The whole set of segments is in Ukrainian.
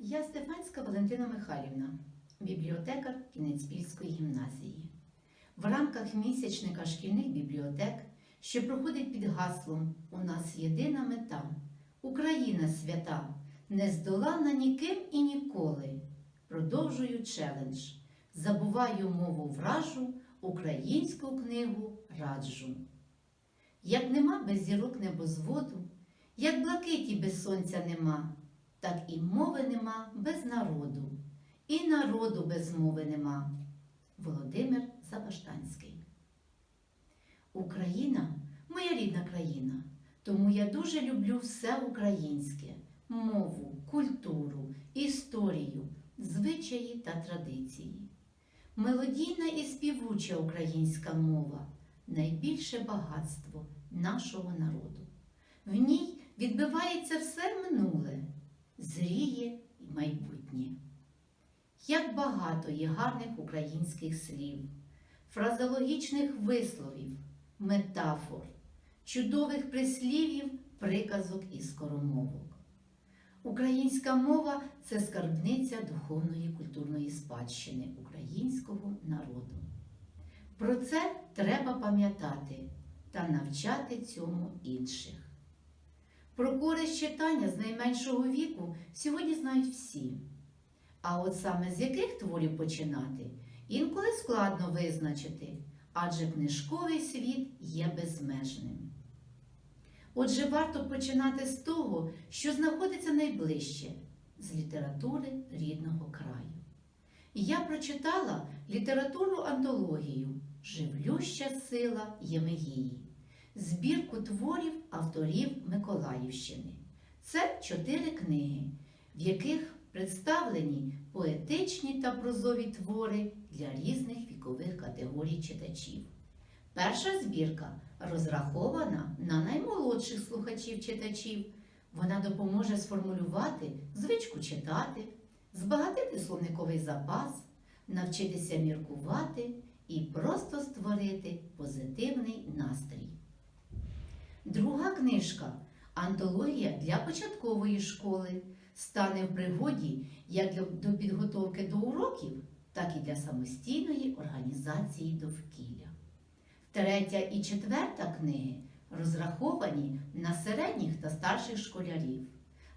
Я Стефанська Валентина Михайлівна, бібліотекар Кінецьпільської гімназії. В рамках місячника шкільних бібліотек, що проходить під гаслом У нас єдина мета Україна свята, не здолана ніким і ніколи. Продовжую челендж. Забуваю мову вражу, українську книгу раджу. Як нема без зірок небозводу, як блакиті без сонця нема, так і мови нема без народу, і народу без мови нема. Володимир Забаштанський. Україна моя рідна країна, тому я дуже люблю все українське мову, культуру, історію, звичаї та традиції. Мелодійна і співуча українська мова найбільше багатство нашого народу. В ній відбивається все минуле, зріє і майбутнє. Як багато є гарних українських слів, фразологічних висловів, метафор, чудових прислів'їв, приказок і скоромовок. Українська мова це скарбниця духовної культурної спадщини українського народу. Про це треба пам'ятати та навчати цьому інших. Про користь читання з найменшого віку сьогодні знають всі. А от саме з яких творів починати, інколи складно визначити, адже книжковий світ є безмежним. Отже, варто починати з того, що знаходиться найближче з літератури рідного краю. Я прочитала літературну антологію Живлюща сила Ємегії, збірку творів авторів Миколаївщини. Це чотири книги, в яких представлені поетичні та прозові твори для різних вікових категорій читачів. Перша збірка розрахована на наймолодших слухачів-читачів. Вона допоможе сформулювати звичку читати, збагатити словниковий запас, навчитися міркувати і просто створити позитивний настрій. Друга книжка Антологія для початкової школи стане в пригоді як до підготовки до уроків, так і для самостійної організації довкілля. Третя і четверта книги розраховані на середніх та старших школярів,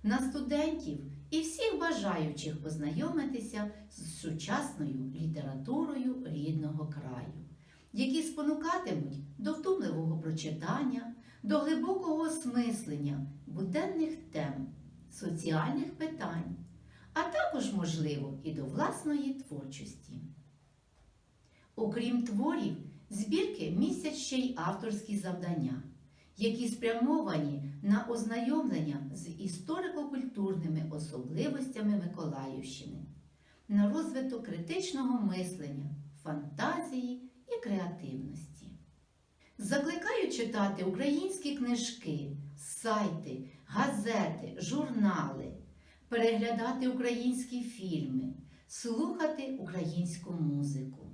на студентів і всіх бажаючих познайомитися з сучасною літературою рідного краю, які спонукатимуть до втомливого прочитання, до глибокого осмислення буденних тем, соціальних питань, а також, можливо, і до власної творчості. Окрім творів, збірки містять ще й авторські завдання, які спрямовані на ознайомлення з історико-культурними особливостями Миколаївщини, на розвиток критичного мислення, фантазії і креативності. Закликаю читати українські книжки, сайти, газети, журнали, переглядати українські фільми, слухати українську музику.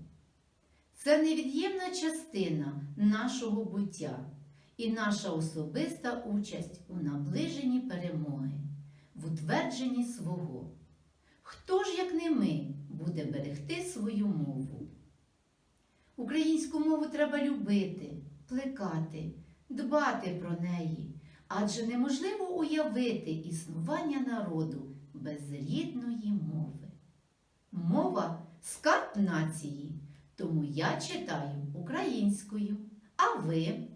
Це невід'ємна частина нашого буття і наша особиста участь у наближенні перемоги, в утвердженні свого. Хто ж, як не ми, буде берегти свою мову? Українську мову треба любити, плекати, дбати про неї, адже неможливо уявити існування народу без рідної мови. Мова скарб нації, тому я читаю українською. А ви?